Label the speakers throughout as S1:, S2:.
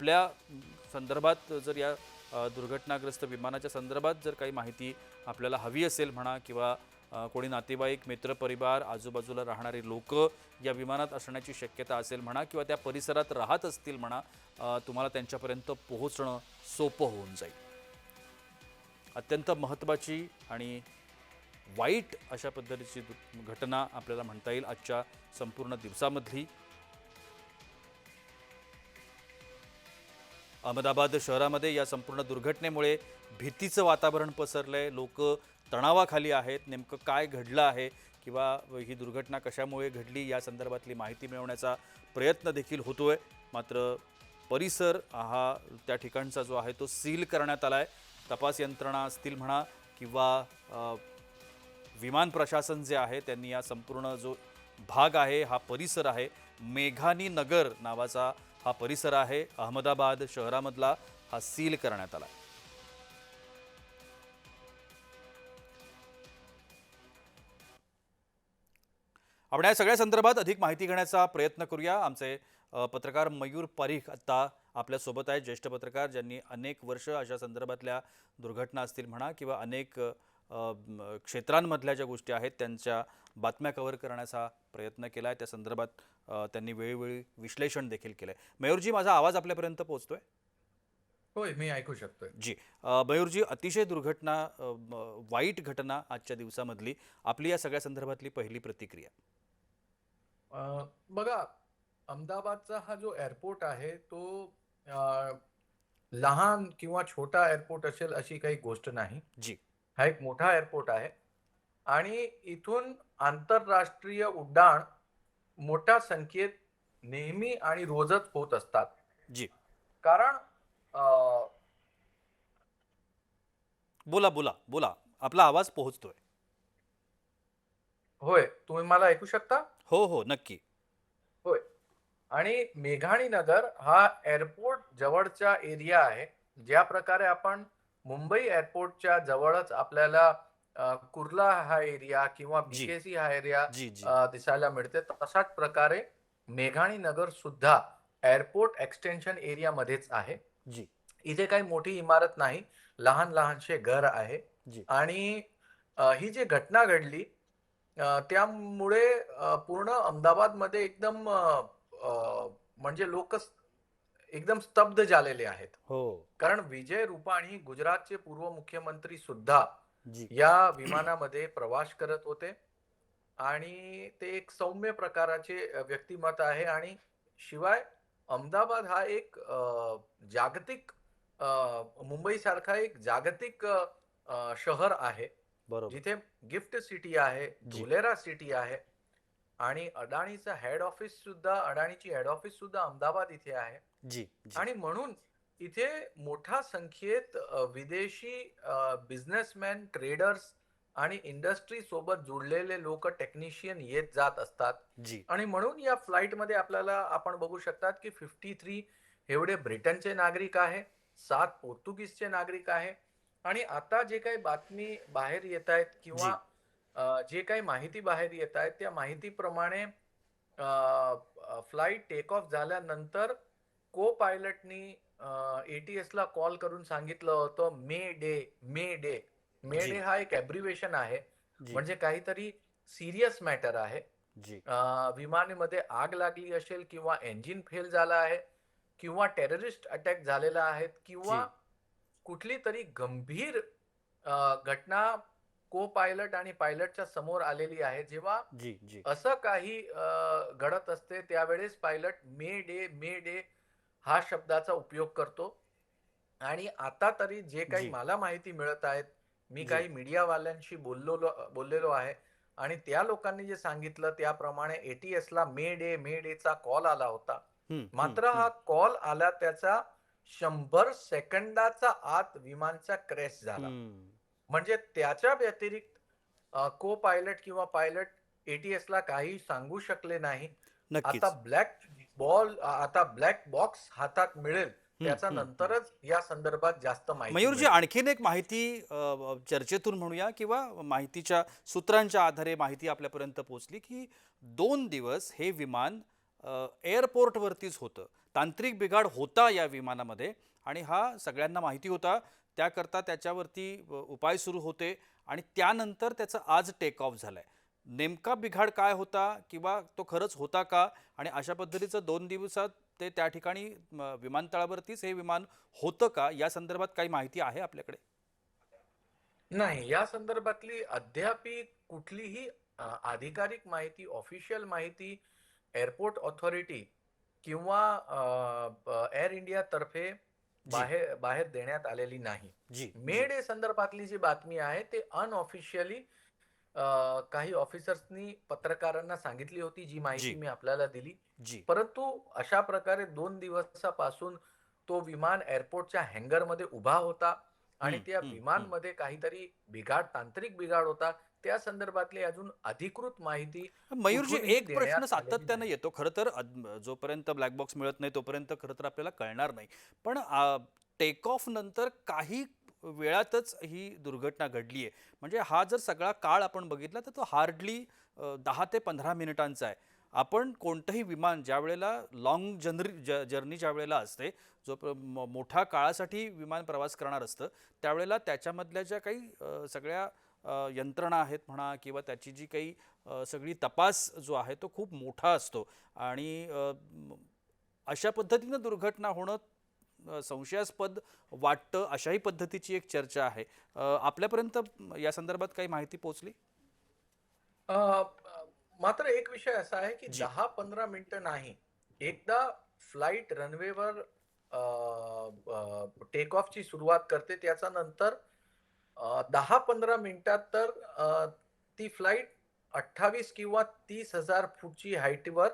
S1: आपल्या संदर्भात जर या दुर्घटनाग्रस्त विमानाच्या संदर्भात जर काही माहिती आपल्याला हवी असेल म्हणा किंवा कोणी नातेवाईक मित्रपरिवार आजूबाजूला राहणारी लोक या विमानात असण्याची शक्यता असेल म्हणा किंवा त्या परिसरात राहत असतील म्हणा तुम्हाला त्यांच्यापर्यंत पोहोचणं सोपं होऊन जाईल. अत्यंत महत्त्वाची आणि वाईट अशा पद्धतीची दु- घटना आपल्याला म्हणता येईल आजच्या संपूर्ण दिवसामधली. अहमदाबाद शहरामध्ये या संपूर्ण दुर्घटनेमुळे भीतीचं वातावरण पसरलं आहे लोक तणावाखाली आहेत. नेमकं काय घडलं आहे किंवा ही दुर्घटना कशामुळे घडली या संदर्भातली माहिती मिळवण्याचा प्रयत्न देखील होतो आहे मात्र परिसर हा त्या ठिकाणचा जो आहे तो सील करण्यात आला आहे तपास यंत्रणा असतील म्हणा किंवा विमान प्रशासन जे आहे त्यांनी या संपूर्ण जो भाग आहे हा परिसर आहे. मेघानी नगर नावाचा हा परिसर आहे. अहमदाबाद शहरामधला हा सील करण्यात आला. आपण या सगळ्या संदर्भात अधिक माहिती घेण्याचा प्रयत्न करूया. आमचे पत्रकार मयूर परीख आत्ता आपल्यासोबत आहेत. ज्येष्ठ पत्रकार ज्यांनी अनेक वर्ष अशा संदर्भातल्या दुर्घटना असतील म्हणा किंवा अनेक क्षेत्रांमधल्या ज्या गोष्टी आहेत त्यांच्या बातम्या कव्हर करण्याचा प्रयत्न केला आहे त्या संदर्भात त्यांनी वेळोवेळी विश्लेषण देखील केलं आहे मयूरजी माझा आवाज आपल्यापर्यंत पोहोचतोय?
S2: होय मी ऐकू शकतोय.
S1: जी मयूरजी अतिशय दुर्घटना वाईट घटना आजच्या दिवसामधली आपली या सगळ्या संदर्भातली पहिली प्रतिक्रिया.
S2: बघा अहमदाबादचा हा जो एअरपोर्ट आहे तो लहान किंवा छोटा एअरपोर्ट असेल अशी काही गोष्ट नाही.
S1: जी.
S2: हा एक मोठा एअरपोर्ट आहे. आणि इथून आंतरराष्ट्रीय उड्डाण मोठ्या संख्येत नेहमी आणि रोजच होत असतात.
S1: जी.
S2: कारण
S1: बोला बोला बोला. आपला आवाज पोहोचतोय.
S2: होय. तुम्ही मला ऐकू शकता?
S1: हो हो. नक्की.
S2: होय. आणि मेघाणी नगर हा एअरपोर्ट जवळचा एरिया आहे. ज्या प्रकारे आपण मुंबई एअरपोर्टच्या जवळच आपल्याला कुर्ला हा एरिया किंवा. बीकेसी हा एरिया दिसायला मिळते. तशाच प्रकारे मेघाणी नगर सुद्धा एअरपोर्ट एक्सटेन्शन एरिया मध्येच आहे.
S1: जी.
S2: इथे काही मोठी इमारत नाही. लहान लहानशे घर आहे. आणि ही जी घटना घडली त्यामुळे पूर्ण अहमदाबादमध्ये एकदम अ, अ, म्हणजे लोक एकदम स्तब्ध झालेले आहेत.
S1: हो.
S2: कारण विजय रूपाणी गुजरातचे पूर्व मुख्यमंत्री सुद्धा या विमानामध्ये प्रवास करत होते. आणि ते एक सौम्य प्रकाराचे व्यक्तिमत्व आहे. आणि शिवाय अहमदाबाद हा एक जागतिक मुंबई सारखा एक जागतिक शहर आहे.
S1: बरोबर.
S2: जिथे गिफ्ट सिटी आहे
S1: जी.
S2: धुलेरा सिटी आहे. आणि अडाणीचं हेड ऑफिस सुद्धा अडाणीची हेड ऑफिस सुद्धा अहमदाबाद इथे आहे.
S1: जी जी.
S2: आणि म्हणून इथे मोठ्या संख्येत विदेशी बिझनेसमॅन ट्रेडर्स आणि इंडस्ट्री सोबत जुळलेले लोक टेक्निशियन येत जात असतात.
S1: जी.
S2: आणि म्हणून या फ्लाईटमध्ये आपल्याला आपण बघू शकतात की फिफ्टी थ्री एवढे ब्रिटनचे नागरिक आहे सात पोर्तुगीजचे नागरिक आहे. आणि आता जे काही बातमी बाहेर येत आहेत किंवा जे काही माहिती बाहेर येत आहेत त्या माहितीप्रमाणे फ्लाईट टेक ऑफ झाल्यानंतर को पायलटनी एटीएस ला कॉल करून सांगितलं होतं mayday mayday mayday हा एक ॲब्रिव्हेशन आहे. म्हणजे काहीतरी सिरियस मॅटर आहे. विमानामध्ये आग लागली असेल किंवा इंजिन फेल झालं आहे किंवा टेररिस्ट अटॅक झालेला आहे किंवा. कुठली तरी गंभीर घटना को पायलट आणि पायलटच्या समोर आलेली आहे. जेव्हा
S1: जी जी.
S2: असं काही घडत असते त्यावेळेस pilot mayday mayday हा शब्दाचा उपयोग करतो. आणि आता तरी जे काही. मला माहिती मिळत आहेत मी. काही मीडियावाल्यांशी बोललो बोललेलो आहे. आणि त्या लोकांनी जे सांगितलं त्याप्रमाणे एटीएस ला मे डे मे डे चा कॉल आला होता. मात्र हा कॉल आला त्याचा शंभर सेकंदाचा आत विमानचा क्रॅश झाला. म्हणजे त्याच्या व्यतिरिक्त को पायलट किंवा पायलट एटीएस ला काही सांगू शकले नाही आता ब्लॅक बॉल आता ब्लॅक बॉक्स हातात मिळेल त्याचा. नंतरच या संदर्भात जास्त माहिती
S1: मयूरजी. आणखीन एक माहिती चर्चेतून म्हणूया किंवा माहितीच्या सूत्रांच्या आधारे माहिती आपल्यापर्यंत पोहोचली की दोन दिवस हे विमान एअरपोर्टवरतीच होतं तांत्रिक बिघाड होता या विमानामध्ये आणि हा सगळ्यांना माहिती होता त्याकरता त्याच्यावरती उपाय सुरू होते आणि त्यानंतर त्याचं आज टेक ऑफ झालं आहे नेमका बिघाड काय होता किंवा तो खरंच होता का? आणि अशा पद्धतीचं दोन दिवसात ते त्या ठिकाणी विमानतळावरतीच हे विमान होतं का? या संदर्भात काही माहिती आहे आपल्याकडे?
S2: नाही या संदर्भातली अद्याप कुठलीही आधिकारिक माहिती ऑफिशियल माहिती एअरपोर्ट ऑथॉरिटी किंवा एअर इंडिया तर्फे बाहेर बाहेर देण्यात आलेली नाही.
S1: जी.
S2: डे संदर्भातली जी बातमी आहे ते अनऑफिशियली काही ऑफिसर्सनी पत्रकारांना सांगितली होती जी माहिती. मी आपल्याला दिली.
S1: जी.
S2: परंतु अशा प्रकारे दोन दिवसापासून तो विमान एअरपोर्टच्या हँगरमध्ये उभा होता आणि त्या विमानमध्ये काहीतरी बिघाड तांत्रिक बिघाड होता. त्या संदर्भातली अजून अधिकृत माहिती
S1: मयूरजी एक प्रश्न सातत्यानं. येतो. खरं तर जोपर्यंत ब्लॅक बॉक्स मिळत नाही तोपर्यंत खरं तर आपल्याला कळणार नाही. पण टेक ऑफ नंतर काही वेळातच ही दुर्घटना घडली आहे. म्हणजे हा जर सगळा काळ आपण बघितला तर तो हार्डली दहा ते पंधरा मिनिटांचा आहे. आपण कोणतंही विमान ज्या वेळेला लॉंग जर्नी ज जर्नी ज्या वेळेला असते जो मोठ्या काळासाठी विमान प्रवास करणार असतं त्यावेळेला त्याच्यामधल्या ज्या काही सगळ्या यंत्रणा आहेत म्हणा किंवा त्याची जी काही सगळी तपास जो आहे तो खूप मोठा असतो. आणि अशा पद्धतीनं दुर्घटना होणं संशयास्पद वाटतं अशाही पद्धतीची एक चर्चा आहे. आपल्यापर्यंत या संदर्भात काही माहिती पोहोचली?
S2: मात्र एक विषय असा आहे की. दहा पंधरा मिनिटं नाही. एकदा फ्लाईट रनवेवर टेक ऑफची सुरुवात करते त्याच्या नंतर दहा पंधरा मिनिटात तर ती फ्लाईट अठ्ठावीस किंवा तीस हजार फूटची हाईटवर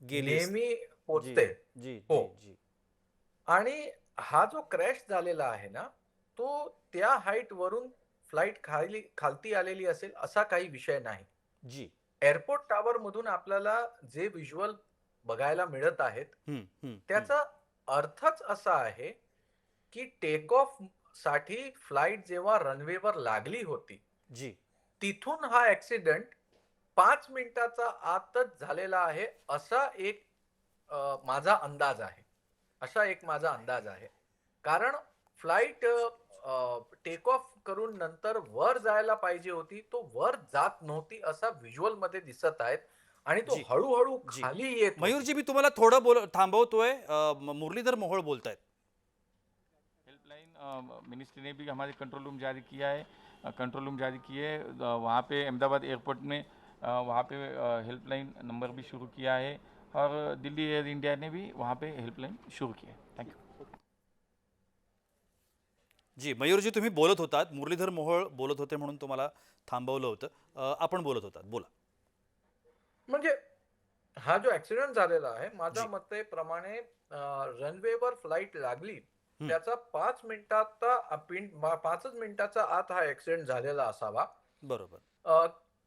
S1: गेली
S2: नेहमी पोचते
S1: जी
S2: हो. आणि हा जो क्रॅश झालेला आहे ना तो त्या हाईट वरून फ्लाईट खाली खालती आलेली असेल असा काही विषय नाही.
S1: जी.
S2: एअरपोर्ट टॉवर मधून आपल्याला जे व्हिज्युअल बघायला मिळत आहेत. त्याचा अर्थच असा आहे की टेक ऑफ साठी फ्लाईट जेव्हा रनवेवर लागली होती
S1: जी
S2: तिथून हा ऍक्सिडेंट पाच मिनिटाचा आतच झालेला आहे असा एक माझा अंदाज आहे असा एक माझा अंदाज आहे कारण फ्लाईट टेक ऑफ करून नंतर वर जायला पाहिजे होती तो वर जात नव्हती असा व्हिज्युअलमध्ये दिसत आहेत आणि तो. हळूहळू. खाली येत.
S1: मयूरजी मी तुम्हाला थोडं बोल थांबवतोय मुरलीधर मोहोळ बोलतायत
S3: मिनिस्ट्री ने भी हमारे कंट्रोल रूम जारी किया है। कंट्रोल रूम जारी किए। वहाँ पे अहमदाबाद एयरपोर्ट में वहाँ पे हेल्पलाइन नंबर भी शुरू किया है और दिल्ली एयर इंडिया ने भी वहाँ पे हेल्पलाइन शुरू किया है। थैंक यू
S1: जी मयूरजी तुम्ही बोलत होतात मुरलीधर मोहोळ बोलत होते म्हणून तुम्हाला थांबवलं होतं. आपण बोलत होतात. बोला.
S2: म्हणजे हा जो ऍक्सिडेंट झालेला आहे माझ्या
S1: जी.
S2: मतेप्रमाणे रनवेवर फ्लाईट लागली त्याचा पाच पा- पाचच मिनिटाचा आत हा ऍक्सिडेंट झालेला असावा.
S1: बरोबर.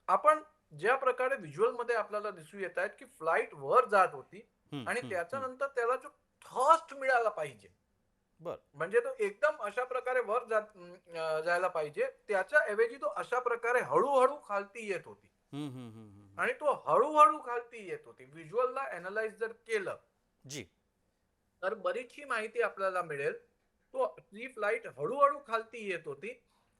S2: आपण ज्या प्रकारे व्हिज्युअलमध्ये आपल्याला दिसू येत आहेत की फ्लाईट वर जात होती आणि त्याच्यानंतर त्याला जो थर्स्ट मिळाला पाहिजे.
S1: बर.
S2: म्हणजे तो एकदम अशा प्रकारे वर जात जायला पाहिजे. त्याच्या ऐवजी तो अशा प्रकारे हळूहळू खालती येत होती. आणि तो हळूहळू खालती येत होती. व्हिज्युअलला अनालाइज जर केलं
S1: जी.
S2: तर बरीचशी माहिती आपल्याला मिळेल. तो ती फ्लाईट हळूहळू खालती येत होती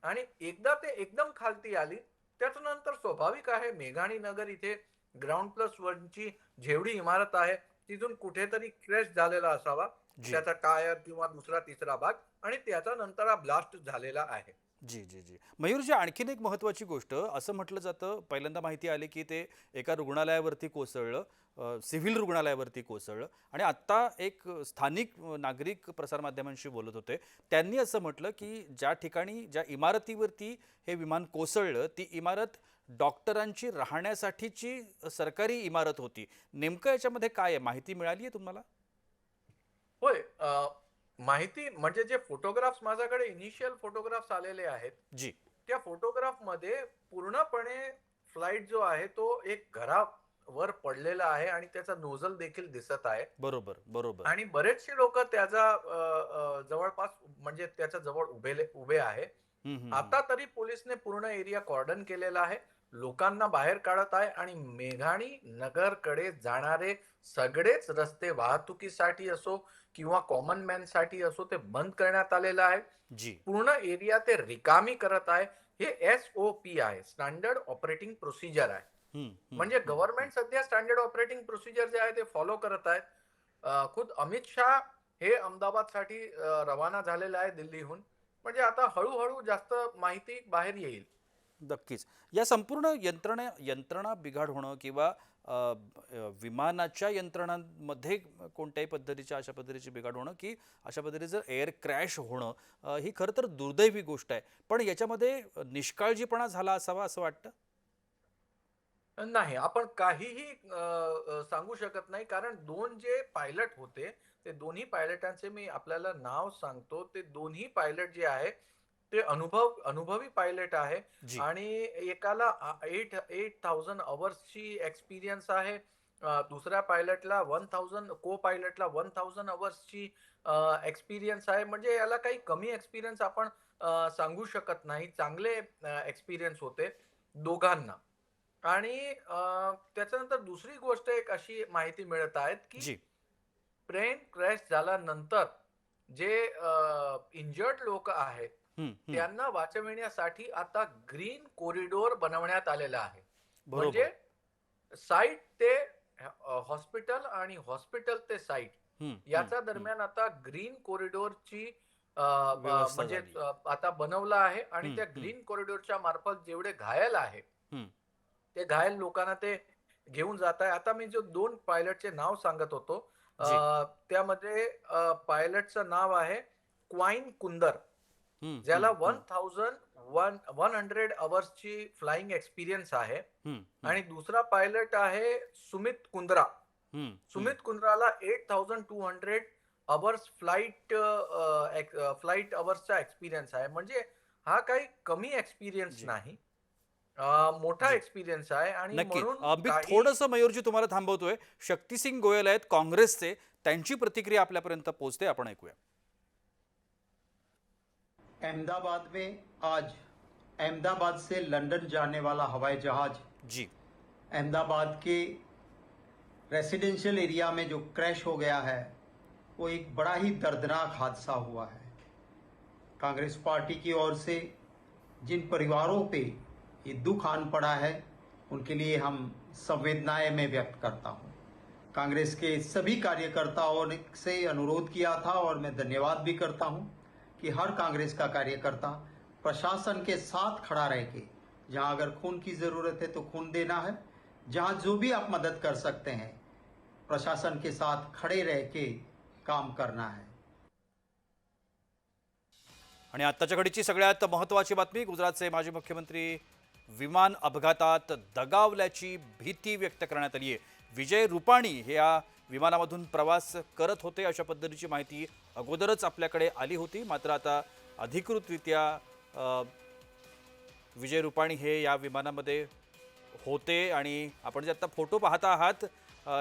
S2: आणि एकदा ते एकदम खालती आली त्याच्यानंतर स्वाभाविक आहे मेघाणी नगर इथे ग्राउंड प्लस वनची जेवढी इमारत आहे तिथून कुठेतरी क्रॅश झालेला असावा. त्याचा टायर किंवा दुसरा तिसरा भाग आणि त्याचा नंतर हा ब्लास्ट झालेला आहे.
S1: जी जी जी. मयूरजी आणखीन एक महत्त्वाची गोष्ट असं म्हटलं जातं पहिल्यांदा माहिती आली की ते एका रुग्णालयावरती कोसळलं सिव्हिल रुग्णालयावरती कोसळलं आणि आत्ता एक स्थानिक नागरिक प्रसारमाध्यमांशी बोलत होते. त्यांनी असं म्हटलं की ज्या ठिकाणी ज्या इमारतीवरती हे विमान कोसळलं ती इमारत डॉक्टरांची राहण्यासाठीची सरकारी इमारत होती. नेमकं याच्यामध्ये काय आहे? माहिती मिळाली आहे तुम्हाला?
S2: होय माहिती म्हणजे जे फोटोग्राफ्स माझ्याकडे इनिशियल फोटोग्राफ्स आलेले आहेत
S1: जी.
S2: त्या फोटोग्राफमध्ये पूर्णपणे फ्लाईट जो आहे तो एक घरावर पडलेला आहे आणि त्याचा नोझल देखील दिसत आहे.
S1: बरोबर बरोबर.
S2: आणि बरेचसे लोक त्याचा जवळपास म्हणजे त्याच्याजवळ उभे उभे आहे. आता तरी पोलिसने पूर्ण एरिया कॉर्डन केलेला आहे. लोकांना बाहेर काढत आहे आणि मेघाणी नगरकडे जाणारे सगळेच रस्ते वाहतुकीसाठी असो किंवा कॉमन मॅनसाठी असो ते बंद करण्यात आलेलं आहे.
S1: जी.
S2: पूर्ण एरिया ते रिकामी करत आहे. हे एस ओ पी आहे. स्टँडर्ड ऑपरेटिंग प्रोसिजर आहे. म्हणजे. गव्हर्नमेंट सध्या स्टँडर्ड ऑपरेटिंग प्रोसिजर जे आहे ते फॉलो करत आहेत. खुद अमित शहा हे अहमदाबादसाठी रवाना झालेले आहे दिल्लीहून. म्हणजे आता हळूहळू जास्त माहिती बाहेर येईल.
S1: नक्कीच. या संपूर्ण यंत्रणा यंत्रणा बिघाड होणं किंवा विमानाच्या यंत्रणांमध्ये कोणत्याही पद्धतीच्या अशा पद्धतीची बिघाड होणं की अशा पद्धतीचं एअर क्रॅश होणं ही खरं तर दुर्दैवी गोष्ट आहे. पण याच्यामध्ये निष्काळजीपणा झाला असावा असं वाटतं?
S2: नाही आपण काहीही सांगू शकत नाही. कारण दोन जे पायलट होते ते दोन्ही पायलटांचे मी आपल्याला नाव सांगतो. ते दोन्ही पायलट जे आहे ते अनुभव अनुभवी पायलट आहे
S1: जी.
S2: आणि एकाला एट एट थाउजंड अवर्सची एक्सपिरियन्स आहे. अं, दुसऱ्या पायलटला वन थाउजंड को पायलटला वन थाउजंड अवर्सची एक्सपिरियन्स आहे. म्हणजे याला काही कमी एक्सपिरियन्स आपण अं, सांगू शकत नाही. चांगले एक्सपिरियन्स होते दोघांना. आणि अं, त्याच्यानंतर दुसरी गोष्ट एक अशी माहिती मिळत आहेत की
S1: जी.
S2: प्लेन क्रॅश झाल्यानंतर जे इंजर्ड लोक आहेत. त्यांना वाचविण्यासाठी आता ग्रीन कॉरिडोर बनवण्यात आलेला आहे म्हणजे साईट ते हॉस्पिटल आणि हॉस्पिटल ते साईट याच्या. दरम्यान आता ग्रीन कॉरिडोरची म्हणजे आता बनवलं आहे आणि त्या. ग्रीन कॉरिडोरच्या मार्फत जेवढे घायल आहे. ते घायल लोकांना ते घेऊन जात आहे आता मी जो दोन पायलटचे नाव सांगत होतो. त्यामध्ये पायलटचं नाव आहे क्वाईन कुंदर ज्याला one thousand one one hundred अवर्सची flying experience आहे. आणि दुसरा पायलट आहे Sumit Kundra. Sumit कुंद्राला eight thousand two hundred hours flight flight अवर्सचा experience आहे. म्हणजे हा काही कमी एक्सपिरियन्स. नाही. मोठा. एक्सपिरियन्स आहे. आणि
S1: नक्की
S2: म्हणून
S1: थोडंसं मयूरजी तुम्हाला थांबवतोय. शक्तिसिंग गोयल आहेत. काँग्रेसचे. त्यांची प्रतिक्रिया आपल्यापर्यंत पोहोचते. आपण ऐकूया.
S4: अहमदाबाद में आज अहमदाबाद से लंदन जाने वाला हवाई जहाज़।
S1: जी।
S4: अहमदाबाद के रेसिडेंशियल एरिया में जो क्रैश हो गया है वो एक बड़ा ही दर्दनाक हादसा हुआ है। कांग्रेस पार्टी की ओर से जिन परिवारों पे ये दुख आन पड़ा है उनके लिए हम संवेदनाएँ मैं व्यक्त करता हूँ। कांग्रेस के सभी कार्यकर्ताओं ने से अनुरोध किया था और मैं धन्यवाद भी करता हूँ। कि हर कांग्रेस का कार्यकर्ता प्रशासन के साथ खड़ा रह के जहां अगर खून की जरूरत है तो खून देना है जहां जो भी आप मदद कर सकते हैं प्रशासन के साथ खड़े रह के काम करना है।
S1: आणि आत्ताच्या घडीची सगळ्यात महत्त्वाची बातमी गुजरातचे माजी मुख्यमंत्री विमान अपघातात दगावल्याची भीती व्यक्त करण्यात आली आहे. विजय रुपाणी हे या विमानामधून प्रवास करत होते अशा पद्धतीची माहिती अगोदरच आपल्याकडे आली होती. मात्र आता अधिकृतरित्या विजय रुपाणी हे या विमानामध्ये होते आणि आपण जे आता फोटो पाहत आहात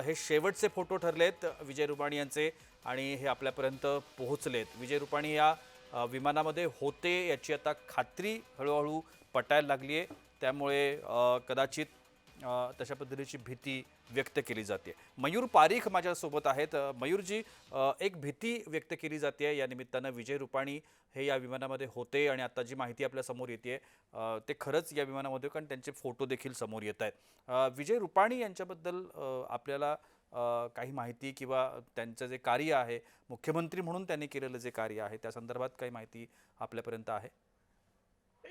S1: हे शेवटचे फोटो ठरलेत विजय रुपाणी यांचे आणि हे आपल्यापर्यंत पोहोचलेत. विजय रुपाणी या विमानामध्ये होते याची आता खात्री हळूहळू पटायला लागली आहे त्यामुळे कदाचित तशा पद्धतीची भीती व्यक्त केली जाते. मयूर पारीख माझ्यासोबत आहेत. मयूरजी एक भीती व्यक्त केली जाते. या निमित्तानं विजय रुपाणी हे या विमानामध्ये होते आणि आता जी माहिती आपल्यासमोर येते ते खरंच या विमानामध्ये कारण त्यांचे फोटो देखील समोर येत आहेत. विजय रुपाणी यांच्याबद्दल आपल्याला काही माहिती किंवा त्यांचं जे कार्य आहे मुख्यमंत्री म्हणून त्यांनी केलेलं जे कार्य आहे त्या संदर्भात काही माहिती आपल्यापर्यंत आहे?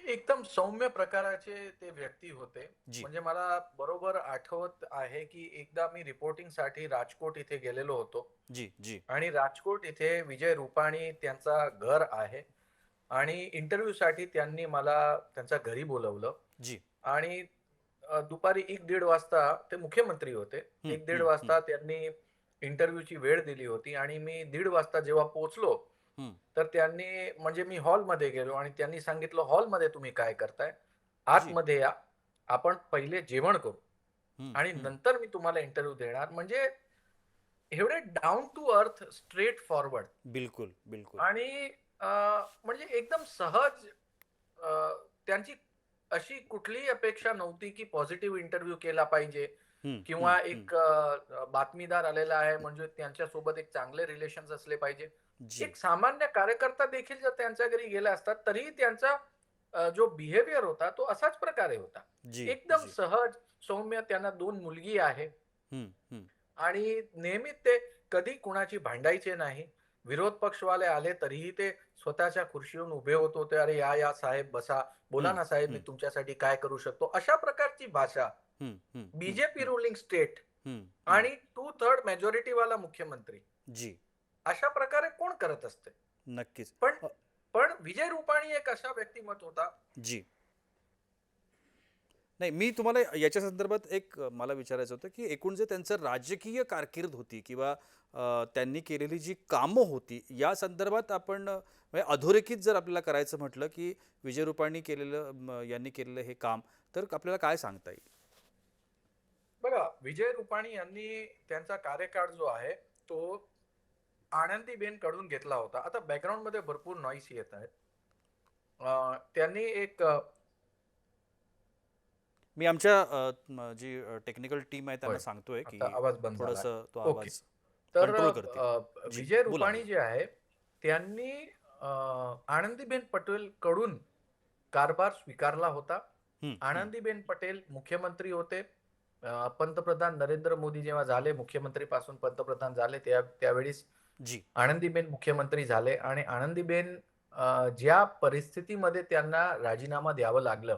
S2: एकदम सौम्य प्रकाराचे ते व्यक्ती होते. म्हणजे मला बरोबर आठवत आहे की एकदा मी रिपोर्टिंगसाठी राजकोट इथे गेलेलो होतो.
S1: जी जी.
S2: आणि राजकोट इथे विजय रुपाणी त्यांचा घर आहे. आणि इंटरव्ह्यू साठी त्यांनी मला त्यांच्या घरी बोलवलं.
S1: जी.
S2: आणि दुपारी एक दीड वाजता ते मुख्यमंत्री होते. एक दीड वाजता त्यांनी इंटरव्ह्यूची वेळ दिली होती. आणि मी दीड वाजता जेव्हा पोहोचलो. तर त्यांनी म्हणजे मी हॉलमध्ये गेलो आणि त्यांनी सांगितलं हॉलमध्ये तुम्ही काय करताय? आतमध्ये या. आपण पहिले जेवण करू. आणि. नंतर मी तुम्हाला इंटरव्ह्यू देणार. म्हणजे एवढे down to earth straightforward
S1: बिलकुल बिलकुल.
S2: आणि म्हणजे एकदम सहज त्यांची अशी कुठलीही अपेक्षा नव्हती की पॉझिटिव्ह इंटरव्ह्यू केला पाहिजे. किंवा एक बातमीदार आलेला आहे म्हणजे त्यांच्यासोबत एक चांगले रिलेशन असले पाहिजे. एक सामान्य कार्यकर्ता देखील जर त्यांच्या घरी गेला असतात तरीही त्यांचा जो बिहेवियर होता तो असाच प्रकारे होता. एकदम. सहज सौम्य त्यांना दोन मुलगी आहे. आणि नेहमी ते कधी कुणाची भांडायचे नाही. विरोध पक्षवाले आले तरीही ते स्वतःच्या खुर्चीवरून उभे होत होते. अरे या या साहेब बसा. बोला ना साहेब मी. तुमच्यासाठी काय करू शकतो? अशा प्रकारची भाषा बीजेपी रुलिंग स्टेट. आणि टू थर्ड मेजॉरिटी वाला मुख्यमंत्री.
S1: जी.
S2: अशा प्रकारे कोण करत असते?
S1: नक्कीच.
S2: पण पण विजय रुपाणी एक असा व्यक्तिमत्व होता.
S1: जी. नाही मी तुम्हाला याच्या संदर्भात एक मला विचारायचं होतं की एकूण जे त्यांचं राजकीय कारकीर्द होती किंवा त्यांनी केलेली जी कामं होती या संदर्भात आपण म्हणजे अधोरेखित जर आपल्याला करायचं म्हटलं की विजय रुपाणी केलेलं यांनी केलेलं हे काम तर आपल्याला काय सांगता येईल?
S2: बघा विजय रुपाणी यांनी त्यांचा कार्यकाळ जो आहे तो आनंदीबेन कडून घेतला होता आता बॅकग्राऊंडमध्ये भरपूर नॉईस येत आहेत त्यांनी एक
S1: मी आमच्या जी टेक्निकल टीम आहे त्यांना. सांगतोय की
S2: आवाज बंद
S1: तो. आवाज
S2: तर विजय रुपाणी. जे आहे त्यांनी आनंदीबेन पटेल कडून कारभार स्वीकारला होता. आनंदीबेन पटेल मुख्यमंत्री होते पंतप्रधान नरेंद्र मोदी जेव्हा झाले मुख्यमंत्री पासून पंतप्रधान झाले त्या त्यावेळेस
S1: जी.
S2: आनंदीबेन मुख्यमंत्री झाले आणि आनंदीबेन ज्या परिस्थितीमध्ये त्यांना राजीनामा द्यावं लागलं.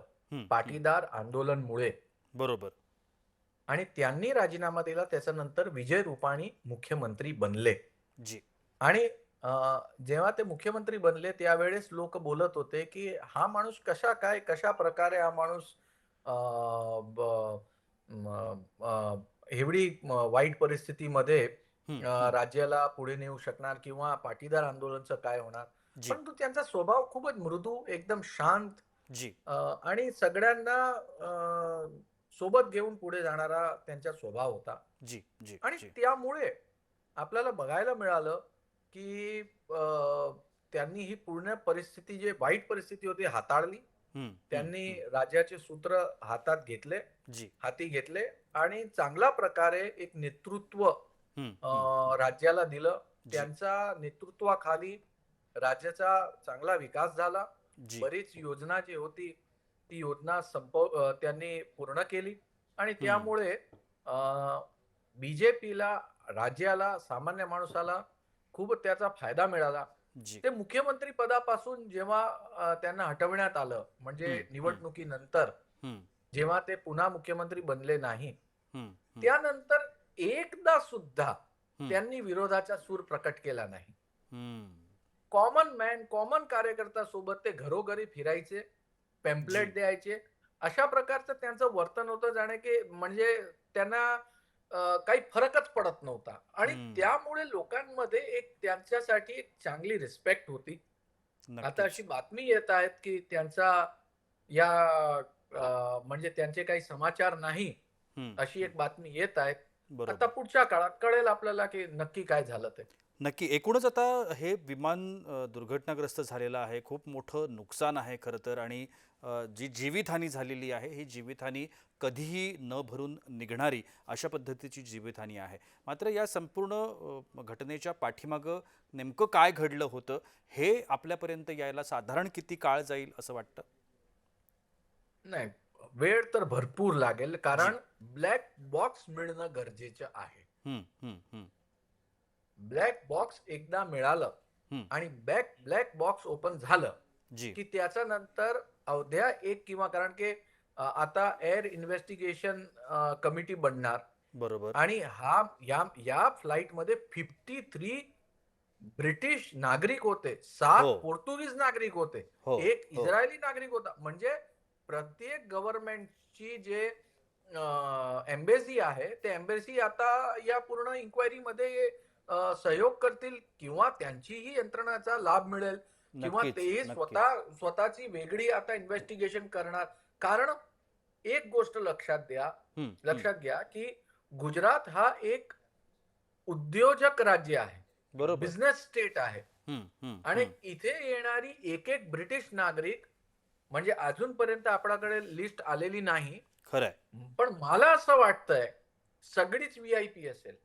S2: पाटीदार आंदोलनमुळे.
S1: बरोबर.
S2: आणि त्यांनी राजीनामा दिला त्याच्यानंतर विजय रुपाणी मुख्यमंत्री बनले.
S1: जी.
S2: आणि जेव्हा ते मुख्यमंत्री बनले त्यावेळेस लोक बोलत होते की हा माणूस कशा काय कशा प्रकारे हा माणूस एवढी वाईट परिस्थितीमध्ये
S1: हम्म,
S2: अं,
S1: हम्म.
S2: राज्याला पुढे नेऊ शकणार किंवा पाटीदार आंदोलनचं काय होणार?
S1: जी.
S2: परंतु त्यांचा स्वभाव खूपच मृदू एकदम शांत
S1: जी.
S2: अं, आणि सगळ्यांना अं, सोबत घेऊन पुढे जाणारा त्यांचा स्वभाव होता.
S1: जी जी
S2: आणि
S1: जी.
S2: त्यामुळे आपल्याला बघायला मिळालं की अं, त्यांनी ही पूर्ण परिस्थिती जे वाईट परिस्थिती होती हाताळली.
S1: हम्म, हम्म,
S2: त्यांनी
S1: हम्म.
S2: राजाचे सूत्र हातात घेतले
S1: जी.
S2: हाती घेतले आणि चांगल्या प्रकारे एक नेतृत्व राज्याला दिलं. त्यांच्या नेतृत्वाखाली राज्याचा चांगला विकास झाला. बरीच योजना जी होती ती योजना संपव त्यांनी पूर्ण केली. आणि त्यामुळे बीजेपीला राज्याला सामान्य माणसाला खूप त्याचा फायदा मिळाला. ते मुख्यमंत्री पदापासून जेव्हा त्यांना हटवण्यात आलं म्हणजे. निवडणुकीनंतर जेव्हा ते पुन्हा मुख्यमंत्री बनले नाही. त्यानंतर एकदा सुद्धा. त्यांनी विरोधाचा सूर प्रकट केला नाही. कॉमन मॅन कॉमन कार्यकर्ता सोबत ते घरोघरी फिरायचे पेम्पलेट. द्यायचे अशा प्रकारचं त्यांचं वर्तन होतं जाणे की म्हणजे त्यांना काही फरकच पडत नव्हता आणि. त्यामुळे लोकांमध्ये एक त्यांच्यासाठी एक चांगली रिस्पेक्ट होती आता. अशी बातमी येत आहेत की त्यांचा या म्हणजे त्यांचे काही समाचार नाही अशी एक बातमी येत आहेत आता पुढच्या काळात कळेल आपल्याला की नक्की काय झालं ते.
S1: नक्की. एकूणच आता हे विमान दुर्घटनाग्रस्त झालेलं आहे. खूप मोठं नुकसान आहे खरं तर आणि जी जीवितहानी झालेली आहे ही जीवितहानी कधीही न भरून निघणारी अशा पद्धतीची जीवितहानी आहे. मात्र या संपूर्ण घटनेच्या पाठीमागं नेमकं काय घडलं होतं हे आपल्यापर्यंत यायला साधारण किती काळ जाईल असं वाटतं?
S2: नाही. वेळ तर भरपूर लागेल कारण ब्लॅक बॉक्स मिळणं गरजेचं आहे. ब्लॅक बॉक्स एकदा मिळालं. आणि बॅक ब्लॅक बॉक्स ओपन झालं
S1: जी
S2: की त्याच्या नंतर अवध्या एक किंवा कारण की आता एअर इन्व्हेस्टिगेशन कमिटी बनणार
S1: बरोबर
S2: आणि हा या या फ्लाइटमध्ये फिफ्टी थ्री ब्रिटिश नागरिक होते सात
S1: हो.
S2: पोर्तुगीज नागरिक होते
S1: हो
S2: एक
S1: हो.
S2: इस्रायली नागरिक होता म्हणजे प्रत्येक गव्हर्नमेंटची जे एम्बेसी आहे ते एम्बेसी आता या पूर्ण इन्क्वायरी मध्ये अं, सहयोग करतील किंवा त्यांचीही यंत्रणाचा लाभ मिळेल किंवा तेही. स्वतः स्वतःची वेगळी आता इन्व्हेस्टिगेशन करणार कारण एक गोष्ट लक्षात द्या. लक्षात घ्या की गुजरात हा एक उद्योजक राज्य आहे
S1: बरोबर
S2: बिझनेस स्टेट आहे आणि. इथे येणारी एक एक ब्रिटिश नागरिक म्हणजे अजूनपर्यंत आपल्याकडे लिस्ट आलेली नाही.
S1: खरंय.
S2: पण मला असं वाटतंय सगळीच व्हीआयपी असेल.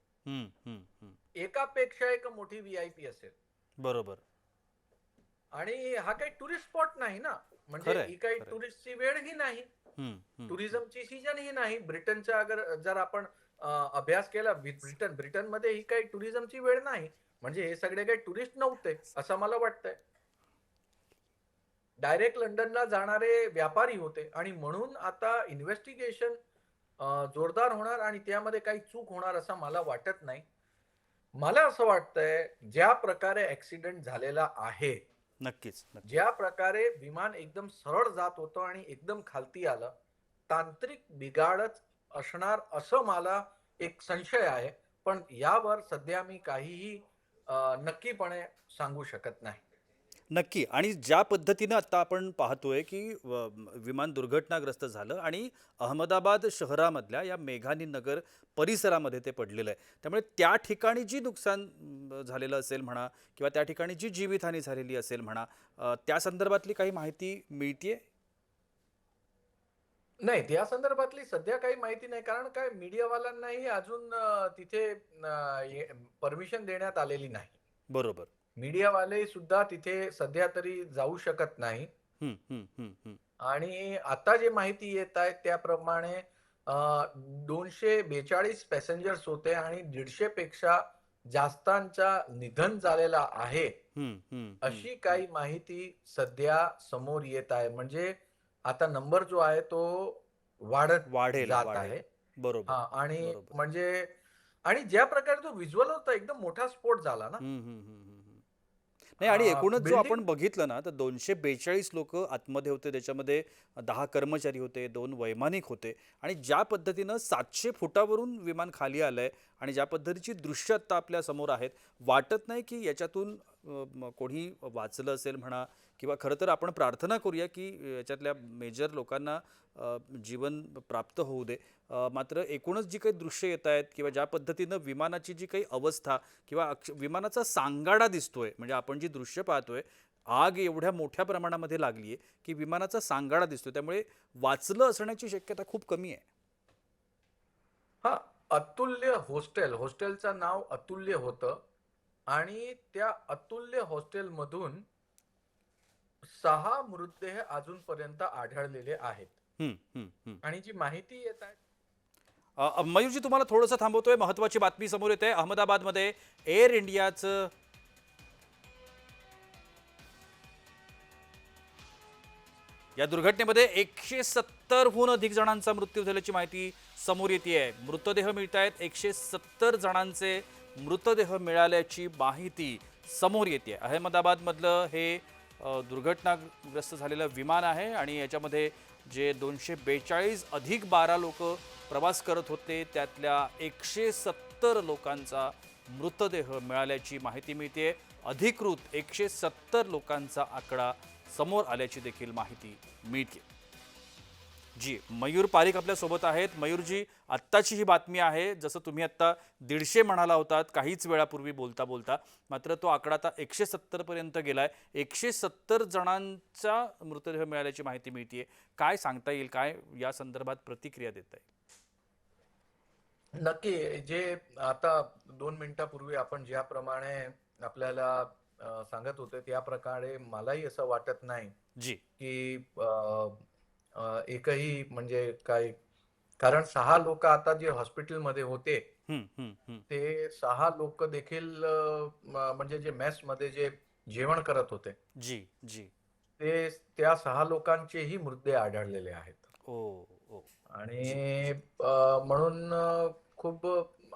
S2: एकापेक्षा एक मोठी व्हीआयपी असेल.
S1: बरोबर.
S2: आणि हा काही टुरिस्ट स्पॉट नाही ना. म्हणजे ही काही. टुरिस्टची वेळ ही नाही. टुरिझमची सीजन ही नाही. ब्रिटनचा अगर जर आपण अभ्यास केला ब्रि- ब्रिटन ब्रिटनमध्ये ही काही टुरिझमची वेळ नाही. म्हणजे हे सगळे काही टुरिस्ट नव्हते असं मला वाटतंय. डायरेक्ट लंडनला जाणारे व्यापारी होते आणि म्हणून आता इन्व्हेस्टिगेशन जोरदार होणार आणि त्यामध्ये काही चूक होणार असं मला वाटत नाही. मला असं वाटतंय ज्या प्रकारे ऍक्सिडेंट झालेला आहे
S1: नक्कीच.
S2: ज्या प्रकारे विमान एकदम सरळ जात होतं आणि एकदम खालती आलं तांत्रिक बिघाडच असणार असं मला एक संशय आहे. पण यावर सध्या मी काहीही नक्कीपणे सांगू शकत नाही.
S1: नक्की. आणि ज्या पद्धतीनं आता आपण पाहतोय की व- विमान दुर्घटनाग्रस्त झालं आणि अहमदाबाद शहरामधल्या या मेघानी नगर परिसरामध्ये ते पडलेलं आहे. त्यामुळे त्या ठिकाणी जी नुकसान झालेलं असेल म्हणा किंवा त्या ठिकाणी जी जीवितहानी झालेली असेल म्हणा अ, त्या संदर्भातली काही माहिती मिळतीये?
S2: नाही त्या संदर्भातली सध्या काही माहिती नाही. कारण काय मीडियावाल्यांनाही अजून अं, तिथे परमिशन देण्यात आलेली नाही.
S1: बरोबर.
S2: मीडियावाले सुद्धा तिथे सध्या तरी जाऊ शकत नाही. आणि आता जे माहिती येत आहे त्याप्रमाणे दोनशे बेचाळीस पॅसेंजर्स होते आणि दीडशे पेक्षा जास्तांचा निधन झालेला आहे. अशी काही माहिती सध्या समोर येत आहे. म्हणजे आता नंबर जो आहे तो वाढत
S1: वाढेल
S2: जात आहे.
S1: बरोबर
S2: हा आणि. म्हणजे आणि ज्या प्रकारे तो व्हिज्युअल होता एकदम मोठा स्फोट झाला ना
S1: हम्म, हम्म, हम्म, हम्म, हम्म. नाही आणि एकूणच जो आपण बघितलं ना तर दोनशे बेचाळीस लोक आतमध्ये होते. त्याच्यामध्ये दहा कर्मचारी होते दोन वैमानिक होते. आणि ज्या पद्धतीनं सातशे फुटावरून विमान खाली आलंय आणि ज्या पद्धतीची दृश्य आत्ता आपल्यासमोर आहेत वाटत नाही की याच्यातून कोणी वाचलं असेल म्हणा किंवा खरं तर आपण प्रार्थना करूया की याच्यातल्या मेजर लोकांना जीवन प्राप्त होऊ दे. मात्र एकूणच जी काही दृश्य येत आहेत किंवा ज्या पद्धतीनं विमानाची जी काही अवस्था किंवा अक्ष विमानाचा सांगाडा दिसतोय म्हणजे आपण जी दृश्य पाहतोय आग एवढ्या मोठ्या प्रमाणामध्ये लागली आहे की विमानाचा सांगाडा दिसतोय. त्यामुळे वाचलं असण्याची शक्यता खूप कमी आहे.
S2: हा अतुल्य हॉस्टेल हॉस्टेलचं नाव अतुल्य होतं आणि त्या अतुल्य हॉस्टेलमधून सहा मृतदेह अजूनपर्यंत आढळलेले आहेत. आणि जी माहिती येत आहे.
S1: मयूरजी तुम्हाला थोडंसं थांबवतोय. महत्वाची बातमी समोर येते. अहमदाबादमध्ये एअर इंडियाचं या दुर्घटनेमध्ये एकशे सत्तरहून अधिक जणांचा मृत्यू झाल्याची माहिती समोर येते मृतदेह मिळत आहेत एकशे सत्तर जणांचे मृतदेह मिळाल्याची माहिती समोर येते अहमदाबादमधलं हे दुर्घटनाग्रस्त झालेलं विमान आहे आणि याच्यामध्ये जे दोनशे बेचाळीस अधिक बारा लोक प्रवास करत होते त्यातल्या एकशे सत्तर लोकांचा मृतदेह मिळाल्याची माहिती मिळते अधिकृत एकशे सत्तर लोकांचा आकडा समोर आल्याची देखील माहिती मिळते. जी मयूर पारिक आपल्यासोबत आहेत. मयूरजी आत्ताची ही बातमी आहे जसं तुम्ही आत्ता दीडशे म्हणाला होतात काहीच वेळापूर्वी बोलता बोलता मात्र तो आकडा आता एकशे सत्तरपर्यंत गेलाय. एकशे सत्तर जणांचा मृतदेह मिळाल्याची माहिती मिळते काय सांगता येईल काय या संदर्भात प्रतिक्रिया देत आहे
S2: नक्की जे आता दोन मिनिटापूर्वी आपण ज्याप्रमाणे आपल्याला सांगत होते त्या प्रकारे मलाही असं वाटत नाही
S1: जी.
S2: की एकही म्हणजे काय कारण सहा लोक आता जे हॉस्पिटलमध्ये होते. ते सहा लोक देखील म्हणजे जे मेस मध्ये जे जेवण करत होते
S1: जी जी.
S2: ते त्या सहा लोकांचेही मृतदेह आढळलेले आहेत. आणि म्हणून खूप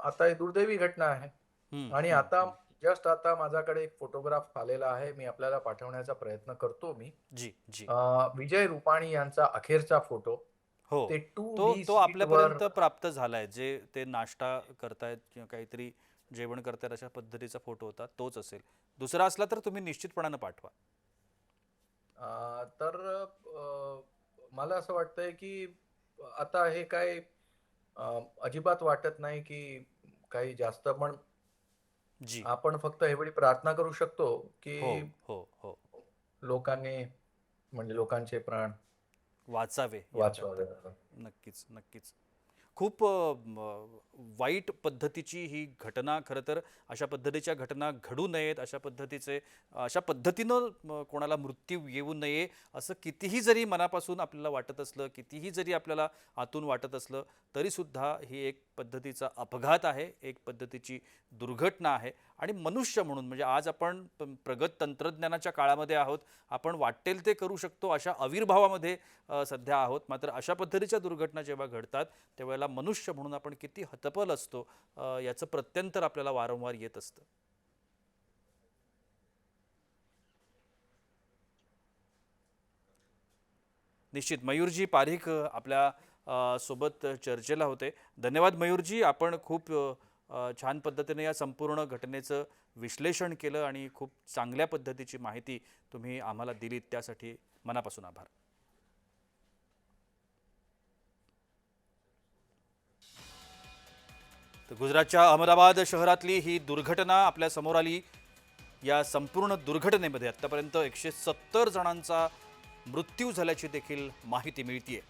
S2: आता ही दुर्दैवी घटना आहे. आणि आता. जस्ट आता माझ्याकडे एक फोटोग्राफ आलेला आहे. मी आपल्याला पाठवण्याचा प्रयत्न करतो मी.
S1: जी जी.
S2: विजय रुपाणी यांचा अखेरचा फोटो.
S1: हो.
S2: ते टू
S1: तो तो आपल्यापर्यंत प्राप्त झालाय. जे ते नाश्ता करतायत किंवा काहीतरी जेवण करतायत अशा पद्धतीचा फोटो होता तोच असेल. दुसरा असला तर तुम्ही निश्चितपणानं पाठवा.
S2: तर मला असं वाटतंय की आता हे काय अजिबात वाटत नाही की काही जास्त पण
S1: जी.
S2: आपण फक्त एवढी प्रार्थना करू शकतो
S1: हो
S2: की
S1: हो हो
S2: लोकांनी म्हणजे लोकांचे प्राण
S1: वाचावे.
S2: वाचवावे.
S1: नक्कीच नक्कीच. खूप वाईट पद्धतीची ही घटना खरं तर अशा पद्धतीच्या घटना घडू नयेत अशा पद्धतीचे अशा पद्धतीनं म, कोणाला मृत्यू येऊ नये असं कितीही जरी मनापासून आपल्याला वाटत असलं कितीही जरी आपल्याला आतून वाटत असलं तरीसुद्धा ही एक पद्धतीचा अपघात आहे एक पद्धतीची दुर्घटना आहे. आणि मनुष्य म्हणून म्हणजे आज आपण प्रगत तंत्रज्ञानाच्या काळामध्ये आहोत आपण वाटेल ते करू शकतो अशा आविर्भावामध्ये सध्या आहोत. मात्र अशा पद्धतीच्या दुर्घटना जेव्हा घडतात त्यावेळेला मनुष्य म्हणून आपण किती हतपल असतो याचं प्रत्यंतर आपल्याला वारंवार येत असतं. निश्चित. मयूरजी पारिख आपल्यासोबत चर्चेला होते. धन्यवाद मयूरजी. आपण खूप छान पद्धतीने या संपूर्ण घटनेचं विश्लेषण केलं आणि खूप चांगल्या पद्धतीची माहिती तुम्ही आम्हाला दिलीत त्यासाठी मनापासून आभार. तर गुजरातच्या अहमदाबाद शहरातली ही दुर्घटना आपल्यासमोर आली. या संपूर्ण दुर्घटनेमध्ये आत्तापर्यंत एकशे सत्तर जणांचा मृत्यू झाल्याची देखील माहिती मिळतीये.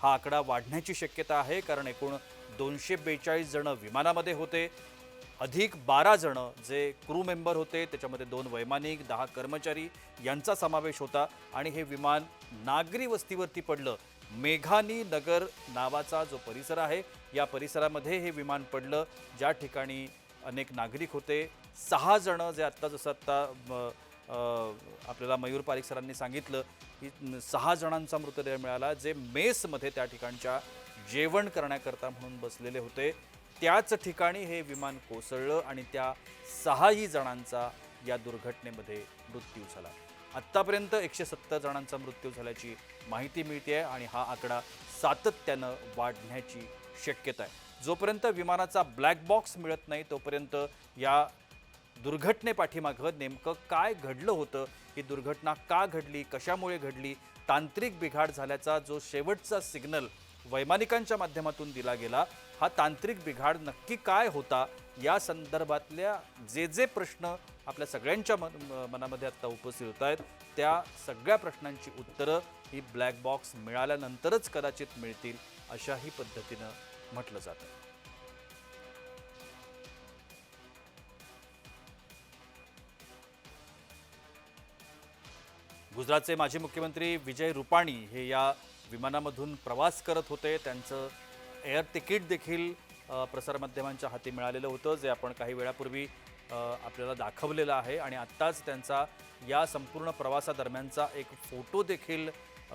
S1: हा आकडा वाढण्याची शक्यता आहे कारण एकूण दोनशे बेचाळीस जणं विमानामध्ये होते. अधिक बारा जणं जे क्रू मेंबर होते त्याच्यामध्ये दोन वैमानिक दहा कर्मचारी यांचा समावेश होता. आणि हे विमान नागरी वस्तीवरती पडलं. मेघानी नगर नावाचा जो परिसर आहे या परिसरामध्ये हे विमान पडलं. ज्या ठिकाणी अनेक नागरिक होते. सहा जणं जे आत्ता जसं आत्ता म, आपल्याला मयूर पारिक सरांनी सांगितलं की सहा जणांचा मृतदेह मिळाला जे मेसमध्ये त्या ठिकाणच्या जेवण करण्याकरता म्हणून बसलेले होते. त्याच ठिकाणी हे विमान कोसळलं आणि त्या सहाही जणांचा या दुर्घटनेमध्ये मृत्यू झाला. आत्तापर्यंत एकशे सत्तर जणांचा मृत्यू झाल्याची माहिती मिळते आहे आणि हा आकडा सातत्यानं वाढण्याची शक्यता आहे. जोपर्यंत विमानाचा ब्लॅक बॉक्स मिळत नाही तोपर्यंत या दुर्घटनेपाठीमागं नेमकं काय घडलं होतं ही दुर्घटना का घडली कशामुळे घडली तांत्रिक बिघाड झाल्याचा जो शेवटचा सिग्नल वैमानिकांच्या माध्यमातून दिला गेला. हा तांत्रिक बिघाड नक्की काय होता? या संदर्भातल्या जे जे प्रश्न आपल्या सगळ्यांच्या मन म- मनामध्ये आत्ता उपस्थित होत आहेत त्या सगळ्या प्रश्नांची उत्तरं ही ब्लॅक बॉक्स मिळाल्यानंतरच कदाचित मिळतील अशाही पद्धतीनं म्हटलं जातं. गुजरातचे माजी मुख्यमंत्री विजय रुपाणी हे या विमानामधून प्रवास करत होते. त्यांचं एअर तिकीट देखील प्रसारमाध्यमांच्या हाती मिळालेलं होतं जे आपण काही वेळापूर्वी आपल्याला दाखवलेलं आहे. आणि आत्ताच त्यांचा या संपूर्ण प्रवासादरम्यानचा एक फोटो देखील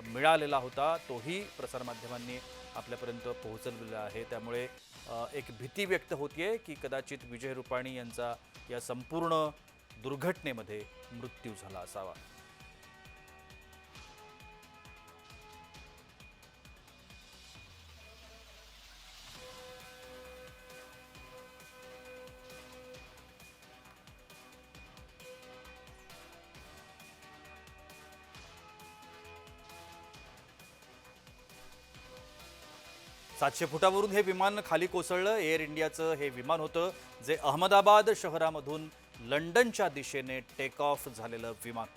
S1: मिळालेला होता. तोही प्रसारमाध्यमांनी आपल्यापर्यंत पोहोचवलेला आहे. त्यामुळे एक भीती व्यक्त होतीये की कदाचित विजय रुपाणी यांचा या संपूर्ण दुर्घटनेमध्ये मृत्यू झाला असावा. सातशे फुटावरून हे विमान खाली कोसळलं. एअर इंडियाचं हे विमान होतं जे अहमदाबाद शहरामधून लंडनच्या दिशेने टेक ऑफ झालेलं विमान. होतं